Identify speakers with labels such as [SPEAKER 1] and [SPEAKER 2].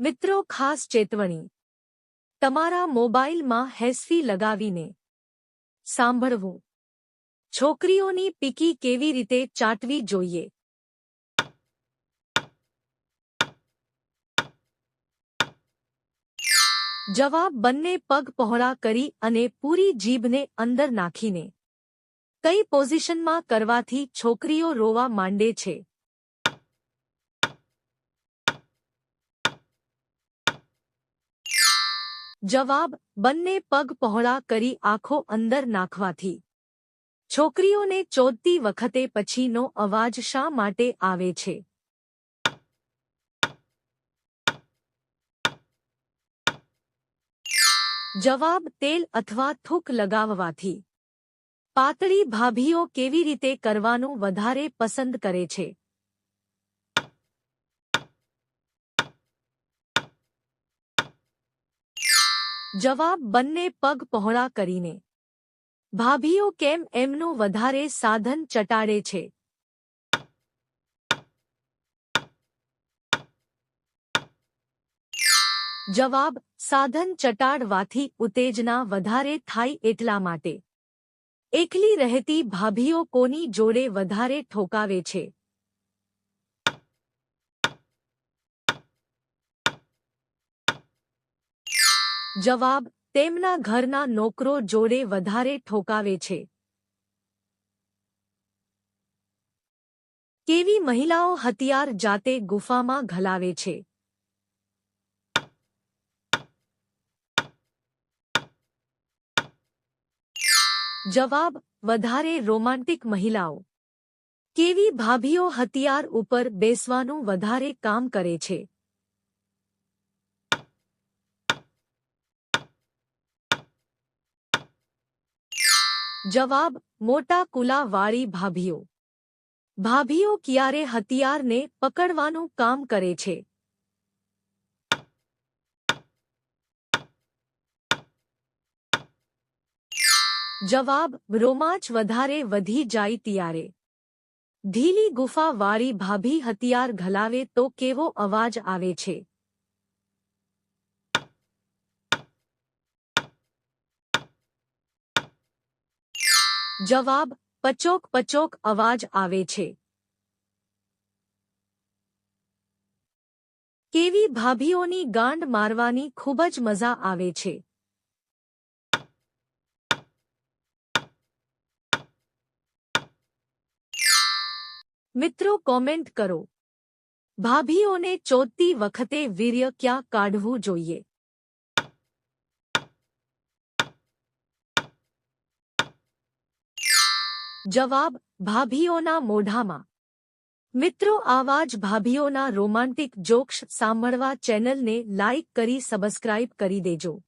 [SPEAKER 1] મિત્રો, ખાસ ચેતવણી. તમારા મોબાઈલમાં હેસફી લગાવીને સાંભળવું. છોકરીઓની પીકી કેવી રીતે ચાટવી જોઈએ? જવાબ, બંને પગ પહોળા કરી અને પૂરી જીભને અંદર નાખીને. કઈ પોઝિશનમાં કરવાથી છોકરીઓ રોવા માંડે છે? જવાબ, બંને પગ પહોળા કરી આંખો અંદર નાખવાથી. છોકરીઓને ચોદતી વખતે પછીનો અવાજ શા માટે આવે છે? જવાબ, તેલ અથવા થૂક લગાવવાથી. પાતળી ભાભીઓ કેવી રીતે કરવાનું વધારે પસંદ કરે છે? જવાબ બંને પગ પહોળા કરીને. ભાભીઓ, કેમ એમનો વધારે સાધન ચટાડે છે? જવાબ, સાધન ચટાડવાથી ઉત્તેજના વધારે થાય એટલા માટે. એકલી રહેતી ભાભીઓ કોની જોડે વધારે ઠોકાવે છે? જવાબ, તેમના ઘરના નોકરો જોડે વધારે ઠોકાવે છે. કેવી મહિલાઓ હથિયાર જાતે ગુફામાં ઘલાવે છે? જવાબ, વધારે રોમાન્ટિક મહિલાઓ. કેવી ભાભીઓ હથિયાર ઉપર બેસવાનું વધારે કામ કરે છે? જવાબ, મોટા કુલાવાળી ભાભીઓ. ભાભીઓ ક્યારે હથિયારને પકડવાનું કામ કરે છે? જવાબ, રોમાંચ વધારે વધી જાય ત્યારે. ઢીલી ગુફાવાળી ભાભી હથિયાર ઘલાવે તો કેવો અવાજ આવે છે? જવાબ પચોક પચોક અવાજ આવે છે. કેવી ભાભીઓની ગાંડ મારવાની ખૂબ જ મજા આવે છે. મિત્રો કોમેન્ટ કરો. ભાભીઓને ચોદતી વખતે વીર્ય ક્યાં કાઢવું જોઈએ? જવાબ, ભાભીઓના મોઢામાં. મિત્રો, આવા જ ભાભીઓના રોમાન્ટિક જોક્સ સાંભળવા ચેનલને લાઇક કરી, સબસ્ક્રાઇબ કરી દેજો.